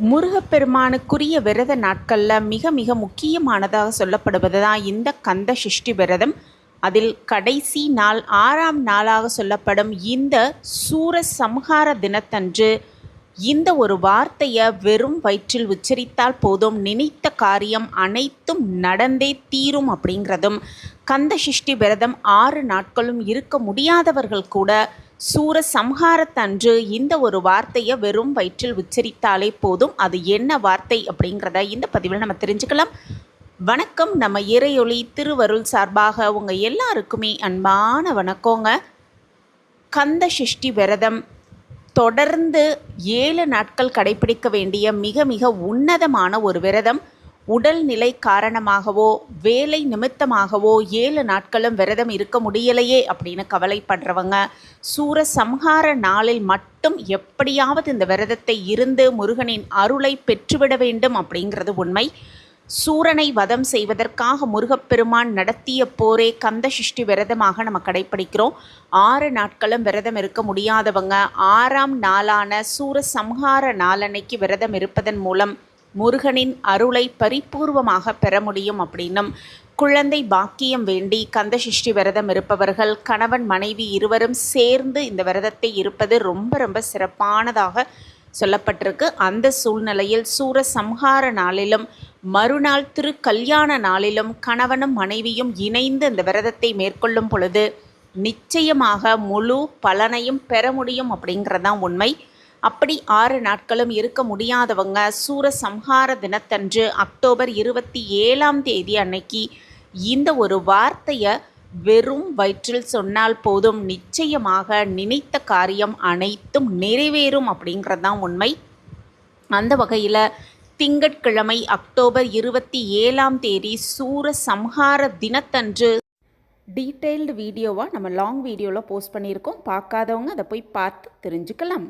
முருகப்பெருமானுக்குரிய விரத நாட்களில் மிக மிக முக்கியமானதாக சொல்லப்படுவது தான் இந்த கந்த சஷ்டி விரதம். அதில் கடைசி நாள் ஆறாம் நாளாக சொல்லப்படும் இந்த சூர சம்ஹார தினத்தன்று இந்த ஒரு வார்த்தையை வெறும் வயிற்றில் உச்சரித்தால் போதும் நினைத்த காரியம் அனைத்தும் நடந்தே தீரும் அப்படிங்கிறதும் கந்த சிஷ்டி விரதம் ஆறு நாட்களும் இருக்க முடியாதவர்கள் கூட சூர சம்ஹாரத்தன்று இந்த ஒரு வார்த்தையை வெறும் வயிற்றில் உச்சரித்தாலே போதும். அது என்ன வார்த்தை அப்படிங்கிறத இந்த பதிவில் நம்ம தெரிஞ்சுக்கலாம். வணக்கம். நம்ம இறையொளி திருவருள் சார்பாக உங்கள் எல்லாருக்குமே அன்பான வணக்கங்க. கந்த சஷ்டி விரதம் தொடர்ந்து ஏழு நாட்கள் கடைபிடிக்க வேண்டிய மிக மிக உன்னதமான ஒரு விரதம். உடல்நிலை காரணமாகவோ வேலை நிமித்தமாகவோ ஏழு நாட்களும் விரதம் இருக்க முடியலையே அப்படின்னு கவலைப்படுறவங்க சூர சம்ஹார நாளில் மட்டும் எப்படியாவது இந்த விரதத்தை இருந்து முருகனின் அருளை பெற்றுவிட வேண்டும் அப்படிங்கிறது உண்மை. சூரனை வதம் செய்வதற்காக முருகப்பெருமான் நடத்திய போரே கந்த சிஷ்டி விரதமாக நம்ம கடைப்பிடிக்கிறோம். ஆறு நாட்களும் விரதம் இருக்க முடியாதவங்க ஆறாம் நாளான சூர சம்ஹார நாளன்னைக்கு விரதம் இருப்பதன் மூலம் முருகனின் அருளை பரிபூர்வமாக பெற முடியும் அப்படின்னும் குழந்தை பாக்கியம் வேண்டி கந்தசிஷ்டி விரதம் இருப்பவர்கள் கணவன் மனைவி இருவரும் சேர்ந்து இந்த விரதத்தை இருப்பது ரொம்ப ரொம்ப சிறப்பானதாக சொல்லப்பட்டிருக்கு. அந்த சூழ்நிலையில் சூர சம்ஹார நாளிலும் மறுநாள் திரு கல்யாண நாளிலும் கணவனும் மனைவியும் இணைந்து இந்த விரதத்தை மேற்கொள்ளும் பொழுது நிச்சயமாக முழு பலனையும் பெற முடியும் அப்படிங்கிறதான் உண்மை. அப்படி ஆறு நாட்களும் இருக்க முடியாதவங்க சூர சம்ஹார தினத்தன்று அக்டோபர் இருபத்தி ஏழாம் தேதி அன்னைக்கு இந்த ஒரு வார்த்தையை வெறும் வயிற்றில் சொன்னால் போதும் நிச்சயமாக நினைத்த காரியம் அனைத்தும் நிறைவேறும் அப்படிங்கிறது தான் உண்மை. அந்த வகையில் திங்கட்கிழமை அக்டோபர் இருபத்தி ஏழாம் தேதி சூர சம்ஹார தினத்தன்று டீட்டெயில்டு வீடியோவாக நம்ம லாங் வீடியோவில் போஸ்ட் பண்ணியிருக்கோம். பார்க்காதவங்க அதை போய் பார்த்து தெரிஞ்சுக்கலாம்.